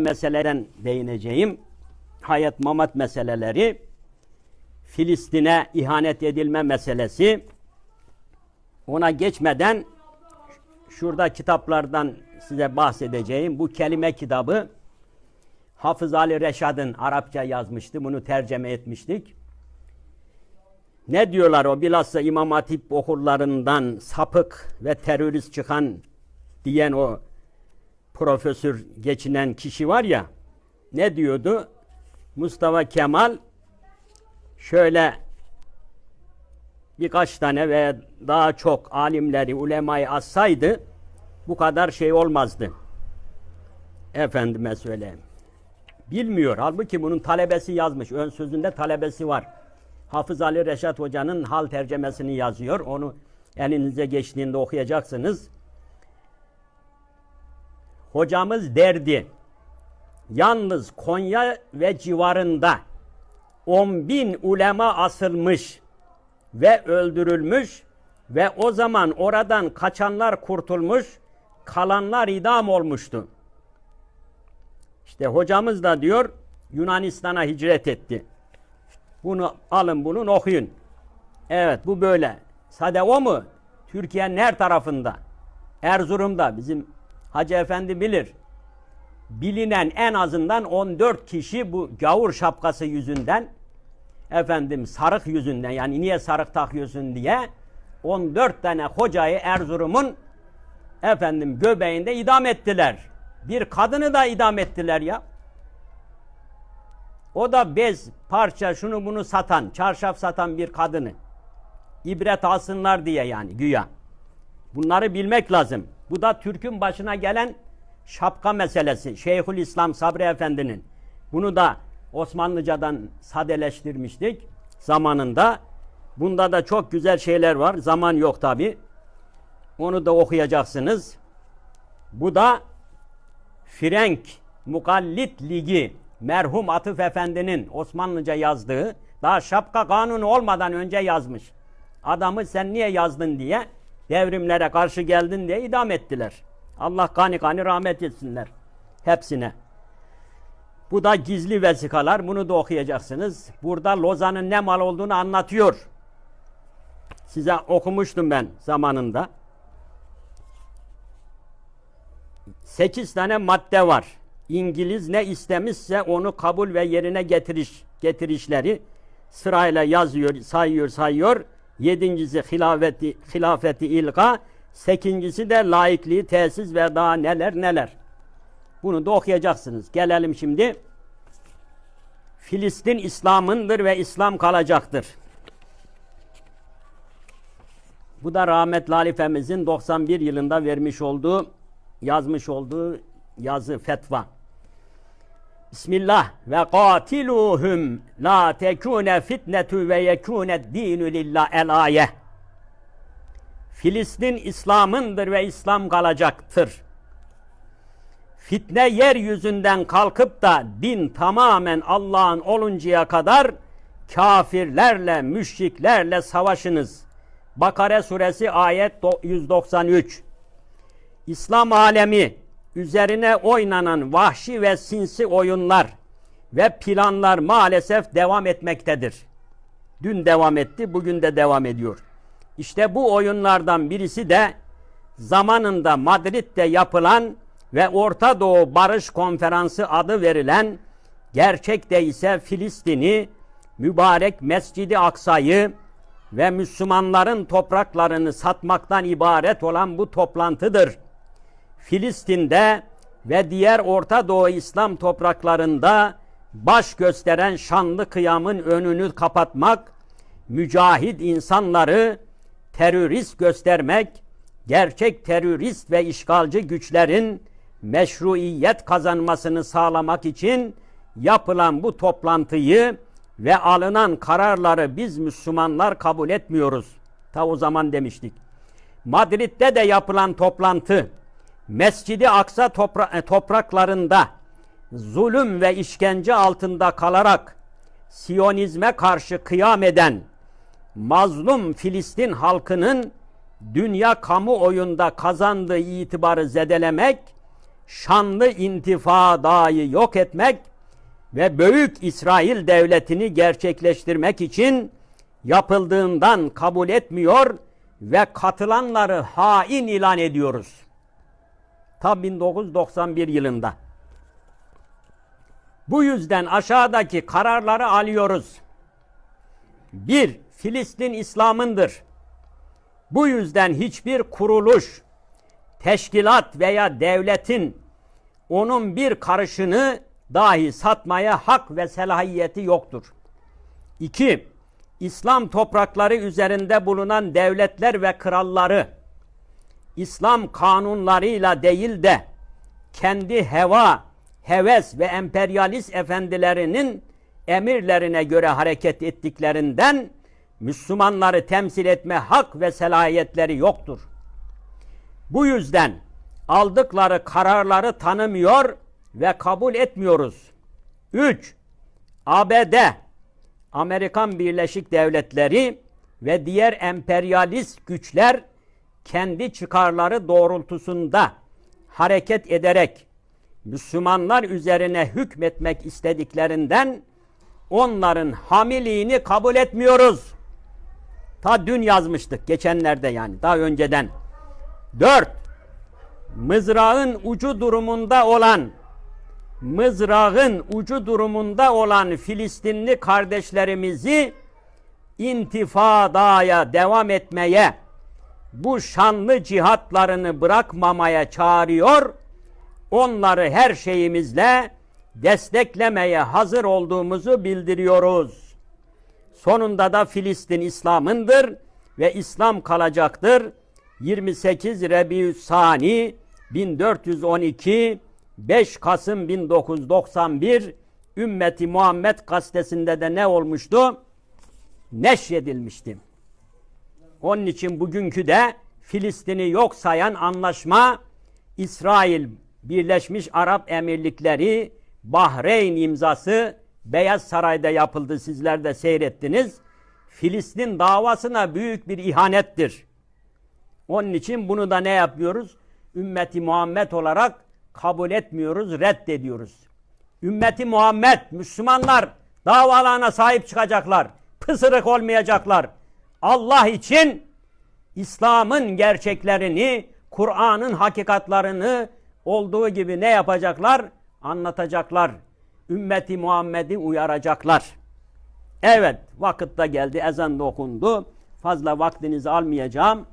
meseleden değineceğim. Hayat mamat meseleleri, Filistin'e ihanet edilme meselesi. Ona geçmeden şurada kitaplardan size bahsedeceğim. Bu kelime kitabı Hafız Ali Reşad'ın Arapça yazmıştı. Bunu tercüme etmiştik. Ne diyorlar o bilhassa İmam Hatip okullarından sapık ve terörist çıkan diyen o profesör geçinen kişi var ya ne diyordu? Mustafa Kemal şöyle birkaç tane ve daha çok alimleri, ulemayı assaydı bu kadar şey olmazdı. Efendime söyleyeyim. Bilmiyor. Halbuki bunun talebesi yazmış. Ön sözünde talebesi var. Hafız Ali Reşat Hoca'nın hal tercemesini yazıyor. Onu elinize geçtiğinde okuyacaksınız. Hocamız derdi. Yalnız Konya ve civarında 10 bin ulema asılmış ve öldürülmüş ve o zaman oradan kaçanlar kurtulmuş, kalanlar idam olmuştu. İşte hocamız da diyor Yunanistan'a hicret etti. Bunu alın bunun okuyun. Evet bu böyle. Sade o mu? Türkiye'nin her tarafında. Erzurum'da bizim Hacı Efendi bilir. Bilinen en azından 14 kişi bu gavur şapkası yüzünden efendim sarık yüzünden yani niye sarık takıyorsun diye 14 tane hocayı Erzurum'un efendim göbeğinde idam ettiler. Bir kadını da idam ettiler ya. O da bez, parça, şunu bunu satan, çarşaf satan bir kadını. İbret alsınlar diye yani güya. Bunları bilmek lazım. Bu da Türk'ün başına gelen şapka meselesi. Şeyhül İslam Sabri Efendi'nin. Bunu da Osmanlıcadan sadeleştirmiştik zamanında. Bunda da çok güzel şeyler var. Zaman yok tabi. Onu da okuyacaksınız. Bu da Frenk Mukallit Ligi merhum Atıf Efendi'nin Osmanlıca yazdığı daha şapka kanunu olmadan önce yazmış. Adamı sen niye yazdın diye devrimlere karşı geldin diye idam ettiler. Allah gani gani rahmet etsinler hepsine. Bu da gizli vesikalar. Bunu da okuyacaksınız. Burada Lozan'ın ne mal olduğunu anlatıyor. Size okumuştum ben zamanında. Sekiz tane madde var. İngiliz ne istemişse onu kabul ve yerine getiriş getirişleri sırayla yazıyor, sayıyor, sayıyor. Yedincisi hilafeti, hilafeti ilga, sekincisi de laikliği tesis ve daha neler neler. Bunu da okuyacaksınız. Gelelim şimdi. Filistin İslam'ındır ve İslam kalacaktır. Bu da rahmetli halifemizin 91 yılında vermiş olduğu, yazmış olduğu yazı, fetva. Bismillah ve katiluhum la tekune fitnetu ve yekune dinu lillah el ayeh. Filistin İslam'ındır ve İslam kalacaktır. Fitne yeryüzünden kalkıp da din tamamen Allah'ın oluncaya kadar kafirlerle, müşriklerle savaşınız. Bakare suresi ayet 193. İslam alemi üzerine oynanan vahşi ve sinsi oyunlar ve planlar maalesef devam etmektedir. Dün devam etti, bugün de devam ediyor. İşte bu oyunlardan birisi de zamanında Madrid'de yapılan ve Orta Doğu Barış Konferansı adı verilen gerçekte ise Filistin'i, mübarek Mescidi Aksa'yı ve Müslümanların topraklarını satmaktan ibaret olan bu toplantıdır. Filistin'de ve diğer Orta Doğu İslam topraklarında baş gösteren şanlı kıyamın önünü kapatmak, mücahit insanları terörist göstermek, gerçek terörist ve işgalci güçlerin meşruiyet kazanmasını sağlamak için yapılan bu toplantıyı ve alınan kararları biz Müslümanlar kabul etmiyoruz. Ta o zaman demiştik. Madrid'de de yapılan toplantı Mescidi Aksa topra topraklarında zulüm ve işkence altında kalarak Siyonizme karşı kıyam eden mazlum Filistin halkının dünya kamuoyunda kazandığı itibarı zedelemek şanlı intifadayı yok etmek ve Büyük İsrail devletini gerçekleştirmek için yapıldığından kabul etmiyor ve katılanları hain ilan ediyoruz. Ta 1991 yılında. Bu yüzden aşağıdaki kararları alıyoruz. 1. Filistin İslam'ındır. Bu yüzden hiçbir kuruluş, teşkilat veya devletin onun bir karışını dahi satmaya hak ve selahiyeti yoktur. 2. İslam toprakları üzerinde bulunan devletler ve kralları İslam kanunlarıyla değil de kendi heva, heves ve emperyalist efendilerinin emirlerine göre hareket ettiklerinden Müslümanları temsil etme hak ve selahiyetleri yoktur. Bu yüzden aldıkları kararları tanımıyor ve kabul etmiyoruz. 3. ABD, Amerikan Birleşik Devletleri ve diğer emperyalist güçler kendi çıkarları doğrultusunda hareket ederek Müslümanlar üzerine hükmetmek istediklerinden onların hamiliğini kabul etmiyoruz. Ta dün yazmıştık geçenlerde yani daha önceden. 4. Mızrağın ucu durumunda olan mızrağın ucu durumunda olan Filistinli kardeşlerimizi intifadaya devam etmeye bu şanlı cihatlarını bırakmamaya çağırıyor. Onları her şeyimizle desteklemeye hazır olduğumuzu bildiriyoruz. Sonunda da Filistin İslam'ındır ve İslam kalacaktır. 28 Rebiüssani 1412 5 Kasım 1991 Ümmeti Muhammed gazetesinde de ne olmuştu? Neşredilmişti. Onun için bugünkü de Filistin'i yok sayan anlaşma İsrail Birleşmiş Arap Emirlikleri Bahreyn imzası Beyaz Saray'da yapıldı. Sizler de seyrettiniz. Filistin davasına büyük bir ihanettir. Onun için bunu da ne yapıyoruz? Ümmeti Muhammed olarak kabul etmiyoruz, reddediyoruz. Ümmeti Muhammed, Müslümanlar davalarına sahip çıkacaklar. Pısırık olmayacaklar. Allah için İslam'ın gerçeklerini, Kur'an'ın hakikatlarını olduğu gibi ne yapacaklar? Anlatacaklar. Ümmeti Muhammed'i uyaracaklar. Evet, vakit da geldi, ezan da okundu. Fazla vaktinizi almayacağım.